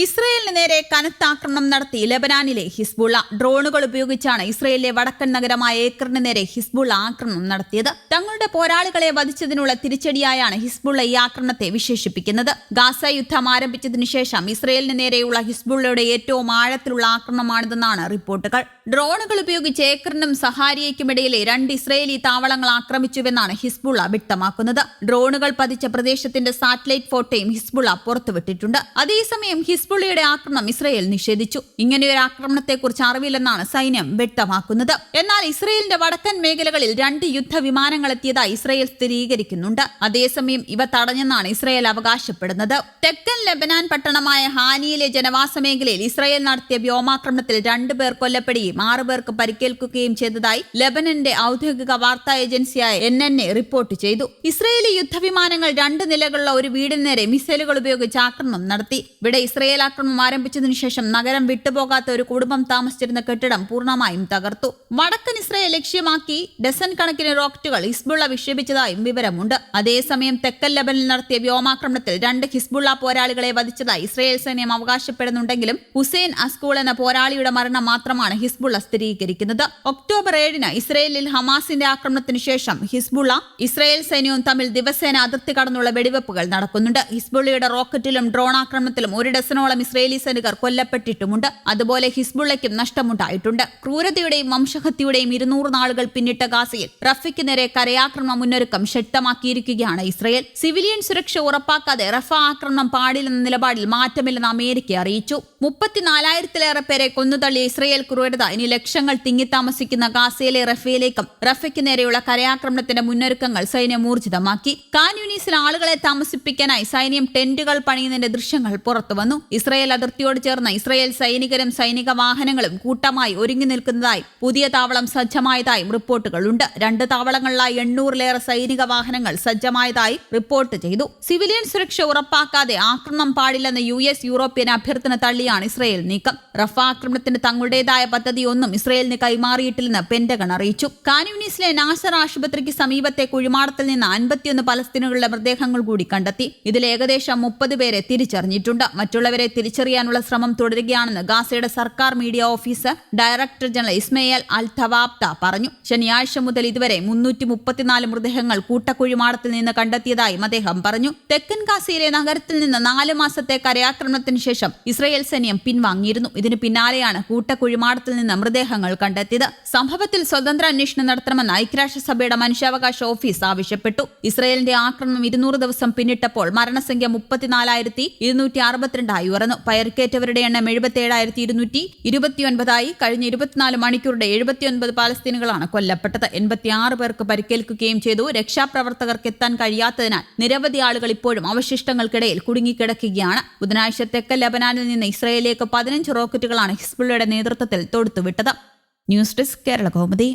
ഇസ്രയേലിന് നേരെ കനത്ത ആക്രമണം നടത്തി ലെബനാനിലെ ഹിസ്ബുള്ള. ഡ്രോണുകൾ ഉപയോഗിച്ചാണ് ഇസ്രയേലിലെ വടക്കൻ നഗരമായ ഏക്കറിന് നേരെ ഹിസ്ബുള്ള ആക്രമണം നടത്തിയത്. തങ്ങളുടെ പോരാളികളെ വധിച്ചതിനുള്ള തിരിച്ചടിയായാണ് ഹിസ്ബുള്ള ഈ ആക്രമണത്തെ വിശേഷിപ്പിക്കുന്നത്. ഗാസ യുദ്ധം ആരംഭിച്ചതിനു ശേഷം ഇസ്രയേലിന് നേരെയുള്ള ഹിസ്ബുള്ളയുടെ ഏറ്റവും ആഴത്തിലുള്ള ആക്രമണമാണിതെന്നാണ് റിപ്പോർട്ടുകൾ. ഡ്രോണുകൾ ഉപയോഗിച്ച് ഏക്കറിനും സഹാരിയയ്ക്കുമിടയിലെ രണ്ട് ഇസ്രയേലി താവളങ്ങൾ ആക്രമിച്ചുവെന്നാണ് ഹിസ്ബുള്ള വ്യക്തമാക്കുന്നത്. ഡ്രോണുകൾ പതിച്ച പ്രദേശത്തിന്റെ സാറ്റലൈറ്റ് ഫോട്ടോയും ഹിസ്ബുള്ള പുറത്തുവിട്ടിട്ടുണ്ട്. അതേസമയം ഹിസ്ബുള്ളയുടെ ആക്രമണം ഇസ്രയേൽ നിഷേധിച്ചു. ഇങ്ങനെയൊരു ആക്രമണത്തെക്കുറിച്ച് അറിവില്ലെന്നാണ് സൈന്യം വ്യക്തമാക്കുന്നത്. എന്നാൽ ഇസ്രയേലിന്റെ വടക്കൻ മേഖലകളിൽ രണ്ട് യുദ്ധ വിമാനങ്ങൾ എത്തിയതായി ഇസ്രയേൽ സ്ഥിരീകരിക്കുന്നുണ്ട്. അതേസമയം ഇവ തടഞ്ഞെന്നാണ് ഇസ്രയേൽ അവകാശപ്പെടുന്നത്. തെക്കൻ ലെബനാൻ പട്ടണമായ ഹാനിയിലെ ജനവാസ മേഖലയിൽ ഇസ്രയേൽ നടത്തിയ വ്യോമാക്രമണത്തിൽ രണ്ടു പേർ കൊല്ലപ്പെടുകയും ആറു പേർക്ക് പരിക്കേൽക്കുകയും ചെയ്തതായി ലെബനന്റെ ഔദ്യോഗിക വാർത്താ ഏജൻസിയായ എൻ എൻ എ റിപ്പോർട്ട് ചെയ്തു. ഇസ്രയേലി യുദ്ധവിമാനങ്ങൾ രണ്ട് നിലകളുള്ള ഒരു വീടിന് നേരെ മിസൈലുകൾ ഉപയോഗിച്ച് ആക്രമണം നടത്തി. ഇവിടെ ഇസ്രയേൽ ആക്രമണം ആരംഭിച്ചതിനു ശേഷം നഗരം വിട്ടുപോകാത്ത ഒരു കുടുംബം താമസിച്ചിരുന്ന കെട്ടിടം പൂർണമായും തകർത്തു. വടക്കൻ ഇസ്രയേൽ ലക്ഷ്യമാക്കി ഡസൻ കണക്കിന് റോക്കറ്റുകൾ ഹിസ്ബുള്ള വിക്ഷേപിച്ചതായും വിവരമുണ്ട്. അതേസമയം തെക്കൻ ലബനിൽ നടത്തിയ വ്യോമാക്രമണത്തിൽ രണ്ട് ഹിസ്ബുള്ള പോരാളികളെ വധിച്ചതായി ഇസ്രയേൽ സൈന്യം അവകാശപ്പെടുന്നുണ്ടെങ്കിലും ഹുസൈൻ അസ്കൂൾ എന്ന പോരാളിയുടെ മരണം മാത്രമാണ് ഹിസ്ബുള്ള സ്ഥിരീകരിക്കുന്നത്. ഒക്ടോബർ ഏഴിന് ഇസ്രയേലിൽ ഹമാസിന്റെ ആക്രമണത്തിന് ശേഷം ഹിസ്ബുള്ള ഇസ്രയേൽ സൈന്യവും തമ്മിൽ ദിവസേന അതിർത്തി കടന്നുള്ള വെടിവെപ്പുകൾ നടക്കുന്നുണ്ട്. ഹിസ്ബുള്ളയുടെ റോക്കറ്റിലും ഡ്രോൺ ആക്രമണത്തിലും ഒരു ഡസനോളം ഇസ്രയേലി സൈനികർ കൊല്ലപ്പെട്ടിട്ടുമുണ്ട്. അതുപോലെ ഹിസ്ബുള്ളയ്ക്കും നഷ്ടമുണ്ടായിട്ടുണ്ട്. ക്രൂരതയുടെയും വംശഹത്യയുടെയും ഇരുന്നൂറ് നാളുകൾ പിന്നിട്ട ഗാസയിൽ റഫയ്ക്ക് നേരെ കരയാക്രമണ മുന്നൊരുക്കം ശക്തമാക്കിയിരിക്കുകയാണ് ഇസ്രയേൽ. സിവിലിയൻ സുരക്ഷ ഉറപ്പാക്കാതെ റഫ ആക്രമണം പാടില്ലെന്ന നിലപാടിൽ മാറ്റമില്ലെന്ന് അമേരിക്ക അറിയിച്ചു. മുപ്പത്തിനാലായിരത്തിലേറെ പേരെ കൊന്നുതള്ളിയ ഇസ്രയേൽ ക്രൂരത ഇനി ലക്ഷങ്ങൾ തിങ്ങിത്താമസിക്കുന്ന ഗാസയിലെ റഫയിലേക്കും റഫയ്ക്ക് നേരെയുള്ള കരയാക്രമണത്തിന്റെ മുന്നൊരുക്കങ്ങൾ സൈന്യം ഊർജിതമാക്കി. കാൻ യൂണീസിൽ ആളുകളെ താമസിപ്പിക്കാനായി സൈന്യം ടെന്റുകൾ പണിയുന്നതിന്റെ ദൃശ്യങ്ങൾ പുറത്തുവന്നു. ഇസ്രയേൽ അതിർത്തിയോട് ചേർന്ന് ഇസ്രയേൽ സൈനികരും സൈനിക വാഹനങ്ങളും കൂട്ടമായി ഒരുങ്ങി നിൽക്കുന്നതായി പുതിയ താവളം സജ്ജമായതായും റിപ്പോർട്ടുകളുണ്ട്. രണ്ട് താവളങ്ങളിലായി എണ്ണൂറിലേറെ സൈനിക വാഹനങ്ങൾ സജ്ജമായതായി റിപ്പോർട്ട് ചെയ്തു. സിവിലിയൻ സുരക്ഷ ഉറപ്പാക്കാതെ ആക്രമണം പാടില്ലെന്ന യു എസ് യൂറോപ്യൻ അഭ്യർത്ഥന തള്ളിയാണ് ഇസ്രയേൽ നീക്കം. റഫ ആക്രമണത്തിന് തങ്ങളുടേതായ പദ്ധതിയൊന്നും ഇസ്രയേലിന് കൈമാറിയിട്ടില്ലെന്ന് പെന്റഗൺ അറിയിച്ചു. കാനൂനീസിലെ നാസർ ആശുപത്രിക്ക് സമീപത്തെ കുഴിമാടത്തിൽ നിന്ന് അൻപത്തിയൊന്ന് പലസ്തീനുകളുടെ മൃതദേഹങ്ങൾ കൂടി കണ്ടെത്തി. ഇതിൽ ഏകദേശം മുപ്പത് പേരെ തിരിച്ചറിഞ്ഞിട്ടുണ്ട്. മറ്റുള്ളവരെ തിരിച്ചറിയാനുള്ള ശ്രമം തുടരുകയാണെന്ന് ഗാസയുടെ സർക്കാർ media officer director general Ismail al Thawabta പറഞ്ഞു. ശനിയാഴ്ച മുതൽ ഇതുവരെ മുന്നൂറ്റി മുപ്പത്തിനാല് മൃതദേഹങ്ങൾ കൂട്ടക്കുഴിമാടത്തിൽ നിന്ന് കണ്ടെത്തിയതായും അദ്ദേഹം പറഞ്ഞു. തെക്കൻ ഗാസയിലെ നഗരത്തിൽ നിന്ന് നാല് മാസത്തെ കരയാക്രമണത്തിന് ശേഷം ഇസ്രയേൽ സൈന്യം പിൻവാങ്ങിയിരുന്നു. ഇതിന് പിന്നാലെയാണ് കൂട്ടക്കുഴിമാടത്തിൽ നിന്ന് മൃതദേഹങ്ങൾ കണ്ടെത്തിയത്. സംഭവത്തിൽ സ്വതന്ത്ര അന്വേഷണം നടത്തണമെന്ന് ഐക്യരാഷ്ട്രസഭയുടെ മനുഷ്യാവകാശ ഓഫീസ് ആവശ്യപ്പെട്ടു. ഇസ്രയേലിന്റെ ആക്രമണം ഇരുന്നൂറ് ദിവസം പിന്നിട്ടപ്പോൾ മരണസംഖ്യ മുപ്പത്തിനാലായിരത്തി ഇരുന്നൂറ്റി അറുപത്തിരണ്ടായി ഉയർന്നു പരിക്കേറ്റവരുടെ എണ്ണം എഴുപത്തിയേഴായിരത്തി ഇരുന്നൂറ്റി ഇരുപത്തിയൊൻപതായി കഴിഞ്ഞ ഇരുപത്തിനാല് മണിക്കൂറുടെ എഴുപത്തിയൊൻപത് പാലസ്തീനുകളാണ് കൊല്ലപ്പെട്ടത്. എൺപത്തിയാറ് പേർക്ക് പരിക്കേൽക്കുകയും ചെയ്തു. രക്ഷാപ്രവർത്തകർക്ക് എത്താൻ കഴിയാത്തതിനാൽ നിരവധി ആളുകൾ ഇപ്പോഴും അവശിഷ്ടങ്ങൾക്കിടയിൽ കുടുങ്ങിക്കിടക്കുകയാണ്. ബുധനാഴ്ച തെക്കൻ ലബനാനിൽ നിന്ന് ഇസ്രയേലിലേക്ക് പതിനഞ്ച് റോക്കറ്റുകളാണ് ഹിസ്ബുള്ളയുടെ നേതൃത്വത്തിൽ തൊടുത്തുവിട്ടത്. News desk Kerala Kaumudi.